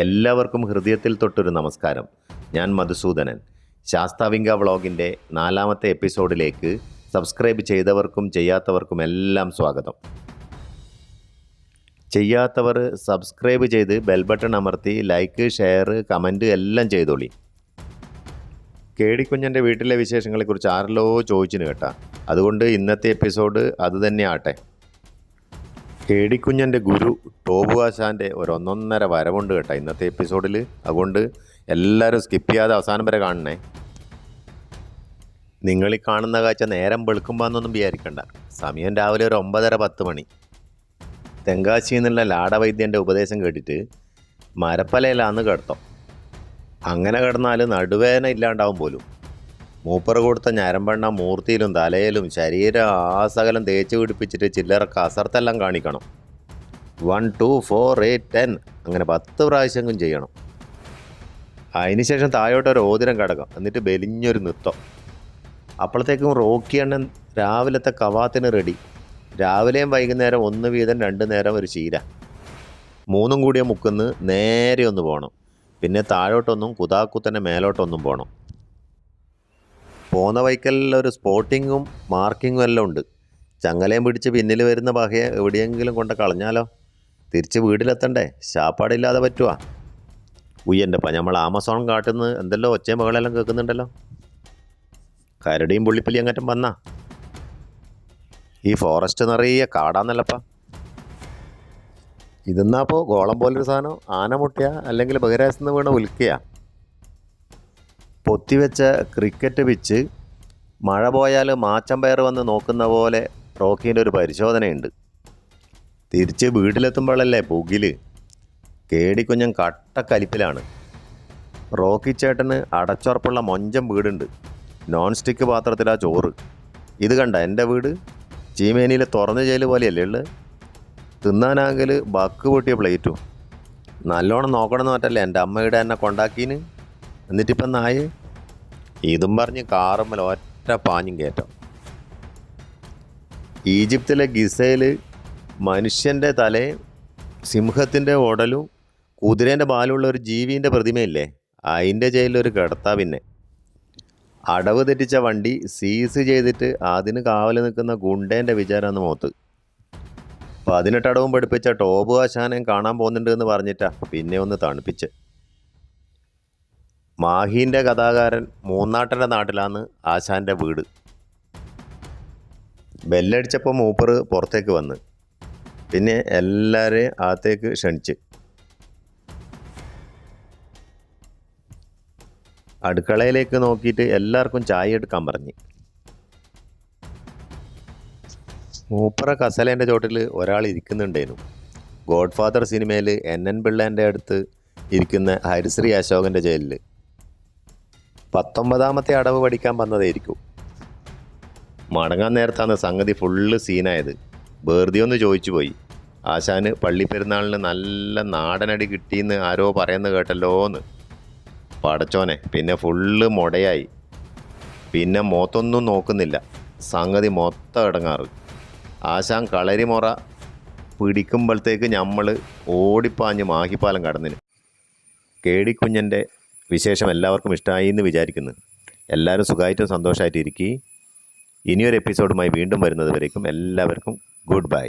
എല്ലാവർക്കും ഹൃദയത്തിൽ തൊട്ടൊരു നമസ്കാരം. ഞാൻ മധുസൂദനൻ. ശാസ്താവിംഗ വ്ളോഗിന്റെ നാലാമത്തെ എപ്പിസോഡിലേക്ക് സബ്സ്ക്രൈബ് ചെയ്തവർക്കും ചെയ്യാത്തവർക്കും എല്ലാം സ്വാഗതം. ചെയ്യാത്തവർ സബ്സ്ക്രൈബ് ചെയ്ത് ബെൽ ബട്ടൺ അമർത്തി ലൈക്ക് ഷെയർ കമന്റ് എല്ലാം ചെയ്തോളി. കേടിക്കുഞ്ഞന്റെ വീട്ടിലെ വിശേഷങ്ങളെക്കുറിച്ച് ആരല്ലോ ചോദിച്ചിന് കേട്ടാ. അതുകൊണ്ട് ഇന്നത്തെ എപ്പിസോഡ് അത് കേടിക്കുഞ്ഞന്റെ ഗുരു ടോബു ആശാന്റെ ഒരു ഒന്നൊന്നര വരവുണ്ട് കേട്ടോ ഇന്നത്തെ എപ്പിസോഡിൽ അതുകൊണ്ട് എല്ലാവരും സ്കിപ്പ് ചെയ്യാതെ അവസാനം വരെ കാണണേ. നിങ്ങൾ ഈ കാണുന്ന കാഴ്ച നേരം വെളുക്കുമ്പോൾ എന്നൊന്നും വിചാരിക്കണ്ട. സമയം രാവിലെ ഒരു ഒമ്പതര പത്ത് മണി. തെങ്കാശി എന്നുള്ള ലാടവൈദ്യന്റെ ഉപദേശം കേട്ടിട്ട് മരപ്പലയിലാന്ന് കേട്ടോ അങ്ങനെ കിടന്നാൽ നടുവേദന ഇല്ലാണ്ടാവും പോലും. മൂപ്പർ കൊടുത്ത ഞരമ്പെണ്ണ മൂർത്തിയിലും തലയിലും ശരീരം ആസകലം തേച്ച് പിടിപ്പിച്ചിട്ട് ചില്ലറ കസർത്തെല്ലാം കാണിക്കണം. One two four eight ten അങ്ങനെ പത്ത് പ്രാവശ്യമെങ്കിലും ചെയ്യണം. അതിനുശേഷം താഴോട്ട് ഒരു ഓതിരം കിടക്കാം. എന്നിട്ട് ബലിഞ്ഞൊരു നൃത്തം. അപ്പോഴത്തേക്കും റോക്കി അണ്ണൻ രാവിലത്തെ കവാത്തിന് റെഡി രാവിലെയും വൈകുന്നേരം ഒന്ന് വീതം രണ്ട് നേരം ഒരു ശീല. മൂന്നും കൂടിയ മുക്കുന്ന് നേരെ ഒന്ന് പോകണം പിന്നെ താഴോട്ടൊന്നും കുതാക്കുത്തന്നെ മേലോട്ടൊന്നും പോകണം പോന്ന വൈക്കലിൽ ഒരു സ്പോട്ടിങ്ങും മാർക്കിങ്ങും എല്ലാം ഉണ്ട്. ചങ്ങലയും പിടിച്ച് പിന്നിൽ വരുന്ന ബഹയെ എവിടെയെങ്കിലും കൊണ്ട് കളഞ്ഞാലോ? തിരിച്ച് വീട്ടിലെത്തണ്ടേ? ശാപ്പാടില്ലാതെ പറ്റുവാ. ഉയ്യന്റെപ്പ നമ്മൾ ആമസോൺ കാട്ടിൽ നിന്ന് എന്തെല്ലോ ഒച്ചയും മകളെല്ലാം കേൾക്കുന്നുണ്ടല്ലോ. കരടിയും പുള്ളിപ്പല്ലി അങ്ങറ്റം വന്നാ. ഈ ഫോറസ്റ്റ് നിറയെ കാടാന്നല്ലപ്പാ. ഇതെന്നാപ്പോൾ ഗോളം പോലൊരു സാധനം? ആന മുട്ടിയ അല്ലെങ്കിൽ ബഹിരാശത്ത് വീണ ഉൽക്കയാ പൊത്തിവെച്ച ക്രിക്കറ്റ് പിച്ച് മഴ പോയാൽ പയർ വന്ന് നോക്കുന്ന പോലെ റോക്കീന്റെ ഒരു പരിശോധനയുണ്ട്. തിരിച്ച് വീട്ടിലെത്തുമ്പോഴല്ലേ പുകിൽ കേടിക്കുഞ്ഞൻ കട്ടക്കലിപ്പിലാണ് റോക്കി ചേട്ടന് അടച്ചുറപ്പുള്ള മൊഞ്ചം വീടുണ്ട്. നോൺ സ്റ്റിക്ക് പാത്രത്തിലാ ചോറ്. ഇത് കണ്ട എന്റെ വീട്? ചീമേനിയിലെ തുറന്ന ജയിൽ പോലെയല്ലേ ഉള്ളത് തിന്നാനാകൽ ബക്ക് പൊട്ടിയ പ്ലേറ്റും നല്ലോണം നോക്കണം മാറ്റല്ലേ എന്റെ അമ്മയുടെ എന്നെ കൊണ്ടാക്കീന്? എന്നിട്ടിപ്പം നായ്? ഇതും പറഞ്ഞ് കാറുമ്മൽ ഒറ്റ പാഞ്ഞും കയറ്റം. ഈജിപ്തിലെ ഗിസയിൽ മനുഷ്യന്റെ തലയും സിംഹത്തിന്റെ ഉടലും കുതിരേന്റെ ബാലുള്ള ഒരു ജീവിന്റെ പ്രതിമയില്ലേ? അതിന്റെ ജയിലൊരു കിടത്താ പിന്നെ. അടവ് തെറ്റിച്ച വണ്ടി സീസ് ചെയ്തിട്ട് അതിന് കാവൽ നിൽക്കുന്ന ഗുണ്ടേന്റെ വിചാരമാണ് മുഖത്ത്. പതിനെട്ടടവും പഠിപ്പിച്ച ടോബ് ആശാനം കാണാൻ പോകുന്നുണ്ട് എന്ന് പറഞ്ഞിട്ടാ പിന്നെ ഒന്ന് തണുപ്പിച്ച്. മാഹീന്റെ കഥാകാരൻ മൂന്നാട്ടന്റെ നാട്ടിലാണ് ആശാന്റെ വീട്. ബെല്ലടിച്ചപ്പോൾ മൂപ്പർ പുറത്തേക്ക് വന്ന്. പിന്നെ എല്ലാവരെയും അകത്തേക്ക് ക്ഷണിച്ച്. അടുക്കളയിലേക്ക് നോക്കിയിട്ട് എല്ലാവർക്കും ചായ എടുക്കാൻ പറഞ്ഞ്. മൂപ്പറ കസലേന്റെ ചോട്ടിൽ ഒരാൾ ഇരിക്കുന്നുണ്ടേനു. ഗോഡ് ഫാദർ സിനിമയിൽ എൻ എൻ പിള്ളേന്റെ അടുത്ത് ഇരിക്കുന്ന ഹരിശ്രീ അശോകന്റെ ജയിലിൽ പത്തൊമ്പതാമത്തെ അടവ് പഠിക്കാൻ വന്നതായിരിക്കും. മടങ്ങാൻ നേരത്താണ് സംഗതി ഫുള്ള് സീനായത് വെറുതെ ഒന്ന് ചോദിച്ചു പോയി. ആശാന് പള്ളിപ്പെരുന്നാളിന് നല്ല നാടനടി കിട്ടിയെന്ന് ആരോ പറയുന്നത് കേട്ടല്ലോന്ന്. പടച്ചോനെ പിന്നെ ഫുള്ള് മുടയായി. പിന്നെ മോത്തൊന്നും നോക്കുന്നില്ല. സംഗതി മൊത്തം ഇടങ്ങാറ് ആശാൻ കളരിമുറ പിടിക്കുമ്പോഴത്തേക്ക് നമ്മൾ ഓടിപ്പാഞ്ഞ് മാഹിപ്പാലം കടന്നിന്. കേടിക്കുഞ്ഞന്റെ വിശേഷം എല്ലാവർക്കും ഇഷ്ടമായി എന്ന് വിചാരിക്കുന്നു. എല്ലാവരും സുഖമായിട്ടും സന്തോഷമായിട്ടും ഇനിയൊരു എപ്പിസോഡുമായി വീണ്ടും വരുന്നത് വരേക്കും എല്ലാവർക്കും ഗുഡ് ബൈ